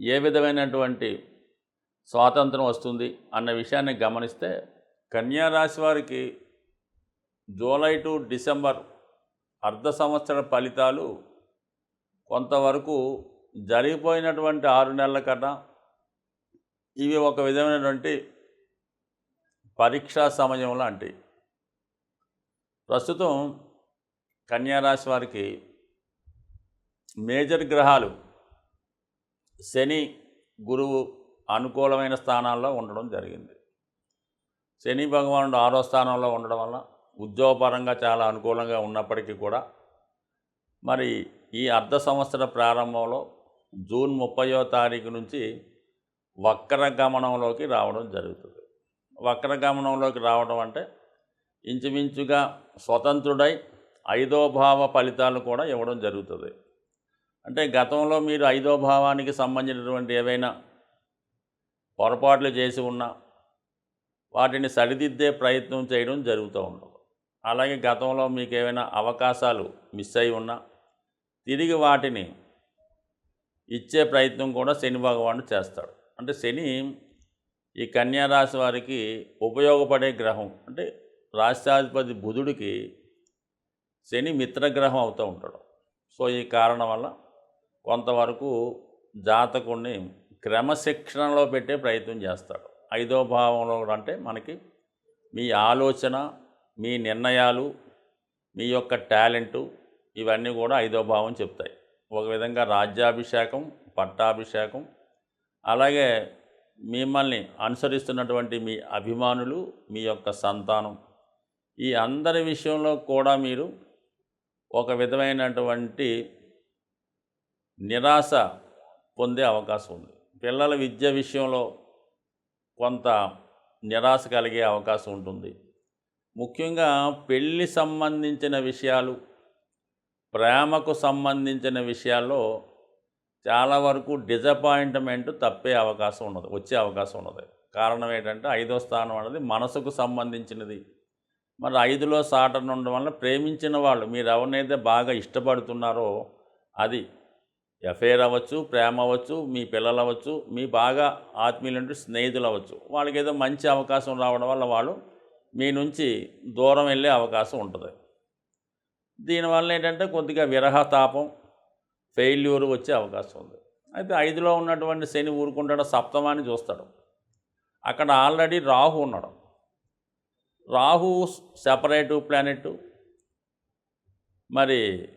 ఏ విధమైనటువంటి స్వాతంత్రం వస్తుంది అన్న విషయాన్ని గమనిస్తే కన్యా రాశి వారికి జూలై టు డిసెంబర్ అర్ధ సంవత్సర ఫలితాలు కొంతవరకు జరిగిపోయినటువంటి ఆరు నెలల కన్నా ఇవి ఒక విధమైనటువంటి పరీక్షా సమయం లాంటివి. ప్రస్తుతం కన్యారాశి వారికి మేజర్ గ్రహాలు శని గురువు అనుకూలమైన స్థానాల్లో ఉండడం జరిగింది. శని భగవానుడు ఆరో స్థానంలో ఉండడం వల్ల ఉద్యోగపరంగా చాలా అనుకూలంగా ఉన్నప్పటికీ కూడా మరి ఈ అర్ధ సంవత్సర ప్రారంభంలో జూన్ ముప్పయో తారీఖు నుంచి వక్ర గమనంలోకి రావడం జరుగుతుంది. వక్ర గమనంలోకి రావడం అంటే ఇంచుమించుగా స్వతంత్రుడై ఐదో భావ ఫలితాలు కూడా ఇవ్వడం జరుగుతుంది. అంటే గతంలో మీరు ఐదో భావానికి సంబంధించినటువంటి ఏవైనా పొరపాట్లు చేసి ఉన్నా వాటిని సరిదిద్దే ప్రయత్నం చేయడం జరుగుతూ ఉండదు. అలాగే గతంలో మీకు ఏమైనా అవకాశాలు మిస్ అయి ఉన్నా తిరిగి వాటిని ఇచ్చే ప్రయత్నం కూడా శని భగవానుడు చేస్తాడు. అంటే శని ఈ కన్యారాశి వారికి ఉపయోగపడే గ్రహం. అంటే రాష్ట్రాధిపతి బుధుడికి శని మిత్రగ్రహం అవుతూ ఉంటాడు. సో ఈ కారణం వల్ల కొంతవరకు జాతకుణ్ణి క్రమశిక్షణలో పెట్టే ప్రయత్నం చేస్తాడు. ఐదో భావంలో అంటే మనకి మీ ఆలోచన మీ నిర్ణయాలు మీ యొక్క టాలెంటు ఇవన్నీ కూడా ఐదో భావం చెప్తాయి. ఒక విధంగా రాజ్యాభిషేకం పట్టాభిషేకం అలాగే మిమ్మల్ని అనుసరిస్తున్నటువంటి మీ అభిమానులు మీ యొక్క సంతానం. ఈ అందరి విషయంలో కూడా మీరు ఒక విధమైనటువంటి నిరాశ పొందే అవకాశం ఉంది. పిల్లల విద్య విషయంలో కొంత నిరాశ కలిగే అవకాశం ఉంటుంది. ముఖ్యంగా పెళ్ళి సంబంధించిన విషయాలు ప్రేమకు సంబంధించిన విషయాల్లో చాలా వరకు డిజపాయింట్మెంట్ తప్పే అవకాశం ఉన్నది వచ్చే అవకాశం ఉన్నది. కారణం ఏంటంటే ఐదో స్థానం అనేది మనసుకు సంబంధించినది. మరి ఐదులో సాటర్న్ ఉండడం వల్ల ప్రేమించిన వాళ్ళు మీరు ఎవరినైతే బాగా ఇష్టపడుతున్నారో అది ఎఫైర్ అవ్వచ్చు ప్రేమ అవ్వచ్చు మీ పిల్లలు అవ్వచ్చు మీ బాగా ఆత్మీయులంటే స్నేహితులు అవ్వచ్చు వాళ్ళకి ఏదో మంచి అవకాశం రావడం వల్ల వాళ్ళు మీ నుంచి దూరం వెళ్ళే అవకాశం ఉంటుంది. దీనివల్ల ఏంటంటే కొద్దిగా విరహతాపం ఫెయిల్యూర్ వచ్చే అవకాశం ఉంది. అయితే ఐదులో ఉన్నటువంటి శని ఊరుకుంటాడు సప్తమాన్ని చూస్తాడు. అక్కడ ఆల్రెడీ రాహు ఉన్నాడు. రాహు సెపరేటు ప్లానెట్ మరి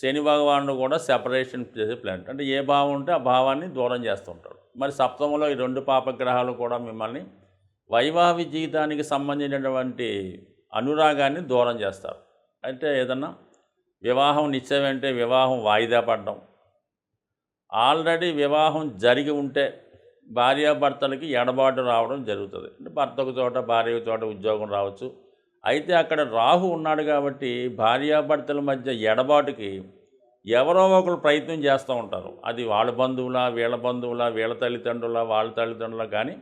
శని భగవానుడు కూడా సెపరేషన్ చేసే ప్లానెట్ అంటే ఏ భావం ఉంటే ఆ భావాన్ని దూరం చేస్తుంటాడు. మరి సప్తమంలో ఈ రెండు పాపగ్రహాలు కూడా మిమ్మల్ని వైవాహిక జీవితానికి సంబంధించినటువంటి అనురాగాన్ని దూరం చేస్తారు. అంటే ఏదన్నా వివాహం నిశ్చయమంటే వివాహం వాయిదా పడడం. ఆల్రెడీ వివాహం జరిగి ఉంటే భార్యాభర్తలకి ఎడబాటు రావడం జరుగుతుంది. అంటే భర్త ఒక చోట భార్య ఒక చోట ఉద్యోగం రావచ్చు. అయితే అక్కడ రాహు ఉన్నాడు కాబట్టి భార్యాభర్తల మధ్య ఎడబాటుకి ఎవరో ఒకరు ప్రయత్నం చేస్తూ ఉంటారు. అది వాళ్ళ బంధువుల వీళ్ళ బంధువుల వీళ్ళ తల్లిదండ్రుల వాళ్ళ తల్లిదండ్రుల కానీ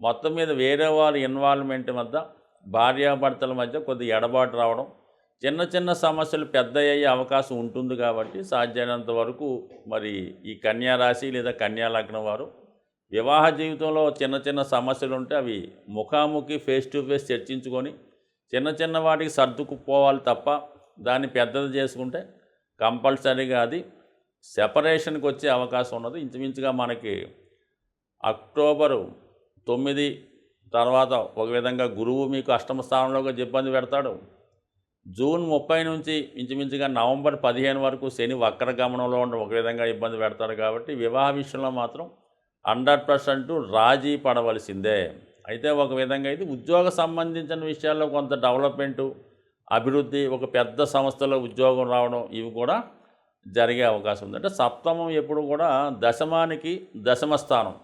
మొత్తం మీద వేరే వాళ్ళ ఇన్వాల్వ్మెంట్ మధ్య భార్యాభర్తల మధ్య కొద్ది ఎడబాటు రావడం చిన్న చిన్న సమస్యలు పెద్ద అయ్యే అవకాశం ఉంటుంది కాబట్టి సాధ్యమైనంత వరకు మరి ఈ కన్యా రాశి లేదా కన్యా లగ్నం వారు వివాహ జీవితంలో చిన్న చిన్న సమస్యలు ఉంటే అవి ముఖాముఖి ఫేస్ టు ఫేస్ చర్చించుకొని చిన్న చిన్న వాటికి సర్దుకుపోవాలి తప్ప దాన్ని పెద్దది చేసుకుంటే కంపల్సరీగా అది సెపరేషన్కి వచ్చే అవకాశం ఉన్నది ఇంచుమించుగా మనకి అక్టోబరు తొమ్మిది తర్వాత ఒక విధంగా గురువు మీకు అష్టమ స్థానంలోకి ఇబ్బంది పెడతాడు. జూన్ ముప్పై నుంచి ఇంచుమించుగా నవంబర్ పదిహేను వరకు శని వక్ర గమనంలో ఉండి ఒక విధంగా ఇబ్బంది పెడతాడు కాబట్టి వివాహ విషయంలో మాత్రం హండ్రెడ్ పర్సెంట్ రాజీ పడవలసిందే. అయితే ఒక విధంగా ఇది ఉద్యోగ సంబంధించిన విషయాల్లో కొంత డెవలప్మెంటు అభివృద్ధి ఒక పెద్ద సంస్థలో ఉద్యోగం రావడం ఇవి కూడా జరిగే అవకాశం ఉంది. అంటే సప్తమం ఎప్పుడు కూడా దశమానికి దశమ స్థానం.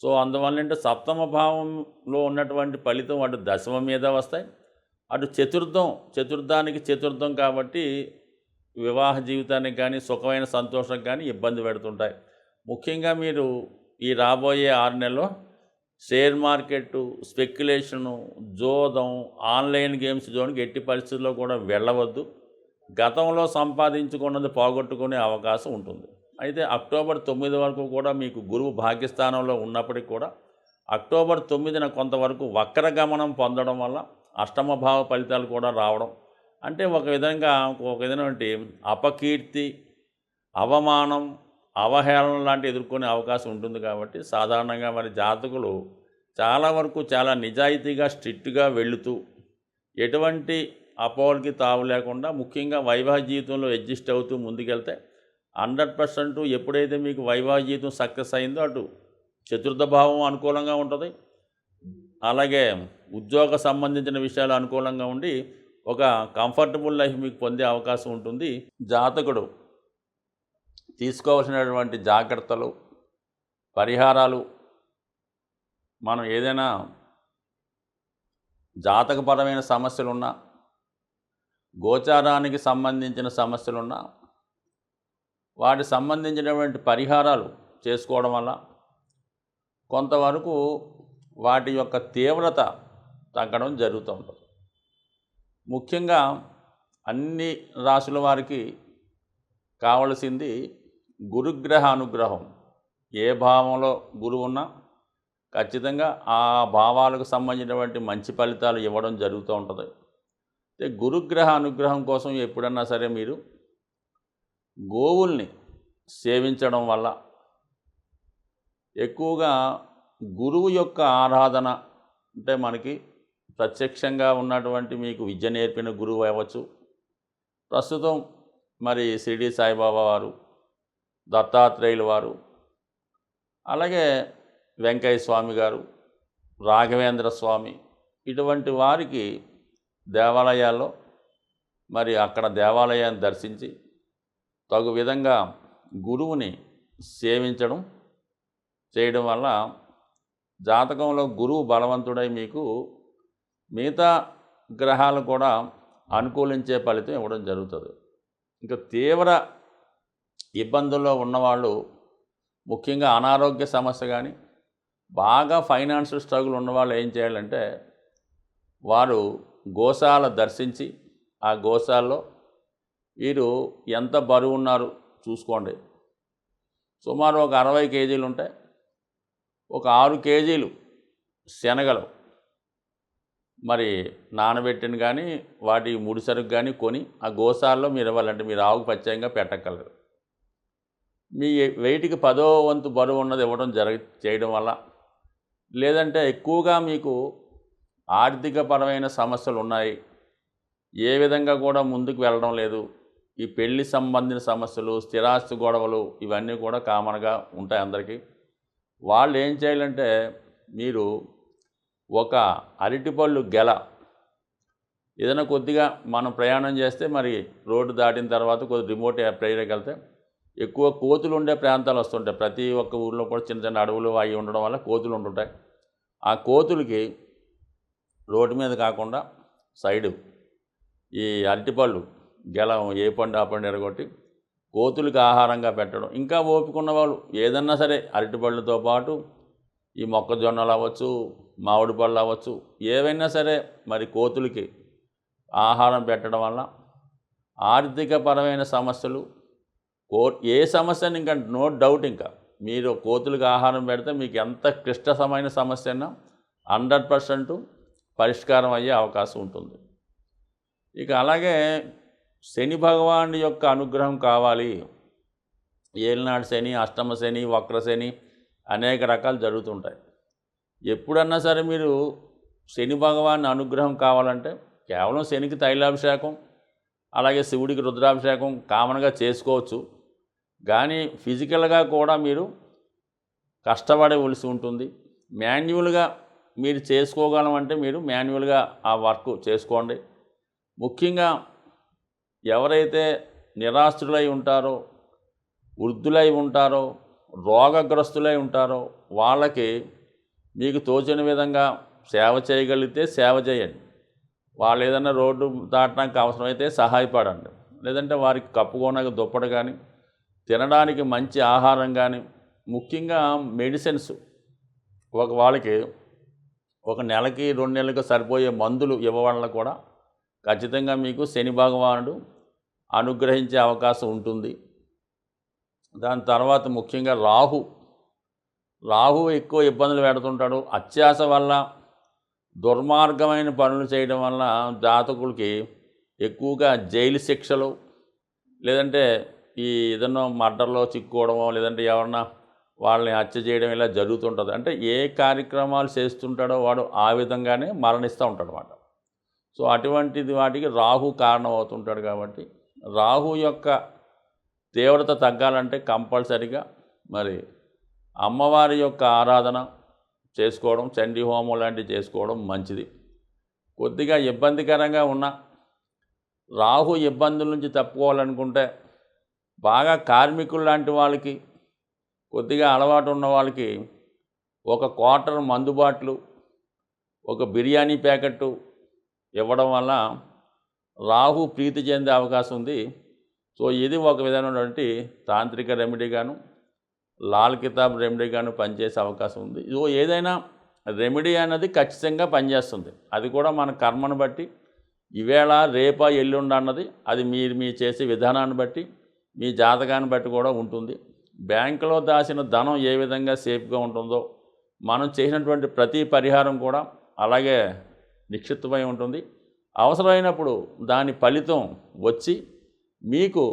సో అందువల్ల అంటే సప్తమ భావంలో ఉన్నటువంటి ఫలితం అటు దశమ మీద వస్తాయి. అటు చతుర్థం చతుర్థానికి చతుర్థం కాబట్టి వివాహ జీవితానికి కానీ సుఖమైన సంతోషం కానీ ఇబ్బంది పెడుతుంటాయి. ముఖ్యంగా మీరు ఈ రాబోయే ఆరు నెలలో షేర్ మార్కెట్ స్పెక్యులేషను జోదం ఆన్లైన్ గేమ్స్ జోన్కి ఎట్టి పరిస్థితుల్లో కూడా వెళ్ళవద్దు. గతంలో సంపాదించుకున్నది పోగొట్టుకునే అవకాశం ఉంటుంది. అయితే అక్టోబర్ తొమ్మిది వరకు కూడా మీకు గురువు భాగ్యస్థానంలో ఉన్నప్పటికీ కూడా అక్టోబర్ తొమ్మిదిన కొంతవరకు వక్ర గమనం పొందడం వల్ల అష్టమ భావ ఫలితాలు కూడా రావడం. అంటే ఒక విధంగా ఒక విధమైనటువంటి అపకీర్తి అవమానం అవహేళన లాంటి ఎదుర్కొనే అవకాశం ఉంటుంది కాబట్టి సాధారణంగా మరి జాతకులు చాలా వరకు చాలా నిజాయితీగా స్ట్రిక్ట్గా వెళుతూ ఎటువంటి అపోహలకి తావు లేకుండా ముఖ్యంగా వైవాహిక జీవితంలో అడ్జస్ట్ అవుతూ ముందుకెళ్తే హండ్రెడ్ పర్సెంట్ ఎప్పుడైతే మీకు వైవాహిక జీవితం సక్సెస్ అయిందో అటు చతుర్థ భావం అనుకూలంగా ఉంటుంది. అలాగే ఉద్యోగ సంబంధించిన విషయాలు అనుకూలంగా ఉండి ఒక కంఫర్టబుల్ లైఫ్ మీకు పొందే అవకాశం ఉంటుంది. జాతకుడు తీసుకోవాల్సినటువంటి జాగ్రత్తలు పరిహారాలు మనం ఏదైనా జాతకపరమైన సమస్యలున్నా గోచారానికి సంబంధించిన సమస్యలున్నా వాటి సంబంధించినటువంటి పరిహారాలు చేసుకోవడం వల్ల కొంతవరకు వాటి యొక్క తీవ్రత తగ్గడం జరుగుతూ ఉంటుంది. ముఖ్యంగా అన్ని రాసుల వారికి కావలసింది గురుగ్రహ అనుగ్రహం. ఏ భావంలో గురువు ఉన్నా ఖచ్చితంగా ఆ భావాలకు సంబంధించినటువంటి మంచి ఫలితాలు ఇవ్వడం జరుగుతూ ఉంటుంది. అయితే గురుగ్రహ అనుగ్రహం కోసం ఎప్పుడన్నా సరే మీరు గోవుల్ని సేవించడం వల్ల ఎక్కువగా గురువు యొక్క ఆరాధన అంటే మనకి ప్రత్యక్షంగా ఉన్నటువంటి మీకు విద్య నేర్పిన గురువు అవ్వచ్చు. ప్రస్తుతం మరి షిరిడి సాయిబాబా వారు దత్తాత్రేయులు వారు అలాగే వెంకయ్య స్వామి గారు రాఘవేంద్ర స్వామి ఇటువంటి వారికి దేవాలయాల్లో మరి అక్కడ దేవాలయాన్ని దర్శించి తగు విధంగా గురువుని సేవించడం చేయడం వల్ల జాతకంలో గురువు బలవంతుడై మీకు మిగతా గ్రహాలు కూడా అనుకూలించే ఫలితం ఇవ్వడం జరుగుతుంది. ఇంకా తీవ్ర ఇబ్బందుల్లో ఉన్నవాళ్ళు ముఖ్యంగా అనారోగ్య సమస్య కానీ బాగా ఫైనాన్షియల్ స్ట్రగుల్ ఉన్నవాళ్ళు ఏం చేయాలంటే వారు గోశాల దర్శించి ఆ గోశాలలో వీరు ఎంత బరువు ఉన్నారు చూసుకోండి. సుమారు ఒక అరవై కేజీలు ఉంటాయి ఒక ఆరు కేజీలు శనగలు మరి నానబెట్టిన కానీ వాటి ముడిసరుకు కానీ కొని ఆ గోసాల్లో మీరు ఇవ్వాలంటే మీరు ఆవుకు పచ్చయంగా పెట్టగలరు మీ వెయిట్కి పదో వంతు బరువు ఉన్నది ఇవ్వడం జరగ చేయడం వల్ల. లేదంటే ఎక్కువగా మీకు ఆర్థికపరమైన సమస్యలు ఉన్నాయి. ఏ విధంగా కూడా ముందుకు వెళ్ళడం లేదు. ఈ పెళ్ళి సంబంధించిన సమస్యలు స్థిరాస్తి గొడవలు ఇవన్నీ కూడా కామన్గా ఉంటాయి అందరికీ. వాళ్ళు ఏం చేయాలంటే మీరు ఒక అరటిపళ్ళు గెల. ఏదైనా కొద్దిగా మనం ప్రయాణం చేస్తే మరి రోడ్డు దాటిన తర్వాత కొద్ది రిమోట్ ప్రేయర్కి వెళ్తే ఎక్కువ కోతులు ఉండే ప్రాంతాలు వస్తుంటాయి. ప్రతి ఒక్క ఊర్లో కూడా చిన్న చిన్న అడవులు అవి ఉండడం వల్ల కోతులు ఉంటుంటాయి. ఆ కోతులకి రోడ్డు మీద కాకుండా సైడు ఈ అరటిపళ్ళు గెలం ఏ పండు ఆ పండు ఎరగొట్టి కోతులకి ఆహారంగా పెట్టడం. ఇంకా ఓపిక వాళ్ళు ఏదన్నా సరే అరటిపళ్ళతో పాటు ఈ మొక్కజొన్నలు అవ్వచ్చు మామిడి పళ్ళు అవ్వచ్చు ఏవైనా సరే మరి కోతులకి ఆహారం పెట్టడం వల్ల ఆర్థికపరమైన సమస్యలు కో ఏ సమస్యని ఇంకా నో డౌట్ ఇంకా. మీరు కోతులకు ఆహారం పెడితే మీకు ఎంత క్లిష్టమైన సమస్య అయినా హండ్రెడ్ పర్సెంట్ పరిష్కారం అయ్యే అవకాశం ఉంటుంది. ఇక అలాగే శని భగవానుడి యొక్క అనుగ్రహం కావాలి. ఏలినాడు శని అష్టమ శని వక్ర శని అనేక రకాలు జరుగుతుంటాయి. ఎప్పుడన్నా సరే మీరు శని భగవాన్ అనుగ్రహం కావాలంటే కేవలం శనికి తైలాభిషేకం అలాగే శివుడికి రుద్రాభిషేకం కామన్గా చేసుకోవచ్చు. కానీ ఫిజికల్గా కూడా మీరు కష్టపడవలసి ఉంటుంది. మాన్యువల్గా మీరు చేసుకోగలం అంటే మీరు మాన్యువల్గా ఆ వర్క్ చేసుకోండి. ముఖ్యంగా ఎవరైతే నిరాశ్రులై ఉంటారో వృద్ధులై ఉంటారో రోగగ్రస్తులై ఉంటారో వాళ్ళకి మీకు తోచిన విధంగా సేవ చేయగలిగితే సేవ చేయండి. వాళ్ళు ఏదైనా రోడ్డు దాటడానికి అవసరమైతే సహాయపడండి. లేదంటే వారికి కప్పుకోనక దుప్పటి కానీ తినడానికి మంచి ఆహారం కానీ ముఖ్యంగా మెడిసిన్స్. ఒక వాళ్ళకి ఒక నెలకి రెండు నెలలకు సరిపోయే మందులు ఇవ్వడం కూడా ఖచ్చితంగా మీకు శని భగవానుడు అనుగ్రహించే అవకాశం ఉంటుంది. దాని తర్వాత ముఖ్యంగా రాహు. రాహు ఎక్కువ ఇబ్బందులు పెడుతుంటాడు. అత్యాస వల్ల దుర్మార్గమైన పనులు చేయడం వల్ల జాతకులకి ఎక్కువగా జైలు శిక్షలు లేదంటే ఈ ఏదన్నా మర్డర్లో చిక్కుకోవడమో లేదంటే ఎవరన్నా వాళ్ళని హత్య చేయడం ఇలా జరుగుతుంటుంది. అంటే ఏ కార్యక్రమాలు చేస్తుంటాడో వాడు ఆ విధంగానే మరణిస్తూ ఉంటాడు అన్నమాట సో అటువంటిది వాటికి రాహు కారణం అవుతుంటాడు కాబట్టి రాహు యొక్క తీవ్రత తగ్గాలంటే కంపల్సరిగా మరి అమ్మవారి యొక్క ఆరాధన చేసుకోవడం చండీ హోమం లాంటివి చేసుకోవడం మంచిది. కొద్దిగా ఇబ్బందికరంగా ఉన్న రాహు ఇబ్బందుల నుంచి తప్పుకోవాలనుకుంటే బాగా కార్మికులు లాంటి వాళ్ళకి కొద్దిగా అలవాటు ఉన్న వాళ్ళకి ఒక క్వార్టర్ మందుబాట్లు ఒక బిర్యానీ ప్యాకెట్టు ఇవ్వడం వల్ల రాహు ప్రీతి చెందే అవకాశం ఉంది. సో ఇది ఒక విధమైనటువంటి తాంత్రిక రెమెడీగాను లాల్ కితాబ్ రెమెడీగాను పనిచేసే అవకాశం ఉంది. సో ఏదైనా రెమెడీ అనేది ఖచ్చితంగా పనిచేస్తుంది. అది కూడా మన కర్మను బట్టి ఈవేళ రేపా ఎల్లుండ అన్నది అది మీరు మీ చేసే విధానాన్ని బట్టి మీ జాతకాన్ని బట్టి కూడా ఉంటుంది. బ్యాంకులో దాచిన ధనం ఏ విధంగా సేఫ్గా ఉంటుందో మనం చేసినటువంటి ప్రతి పరిహారం కూడా అలాగే నిక్షిప్తమై ఉంటుంది. అవసరమైనప్పుడు దాని ఫలితం వచ్చి మీకు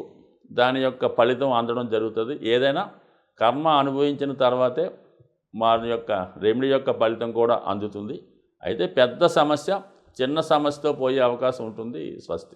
దాని యొక్క ఫలితం అందడం జరుగుతుంది. ఏదైనా కర్మ అనుభవించిన తర్వాతే మా యొక్క రెమెడీ యొక్క ఫలితం కూడా అందుతుంది. అయితే పెద్ద సమస్య చిన్న సమస్యతో పోయే అవకాశం ఉంటుంది స్వస్తి.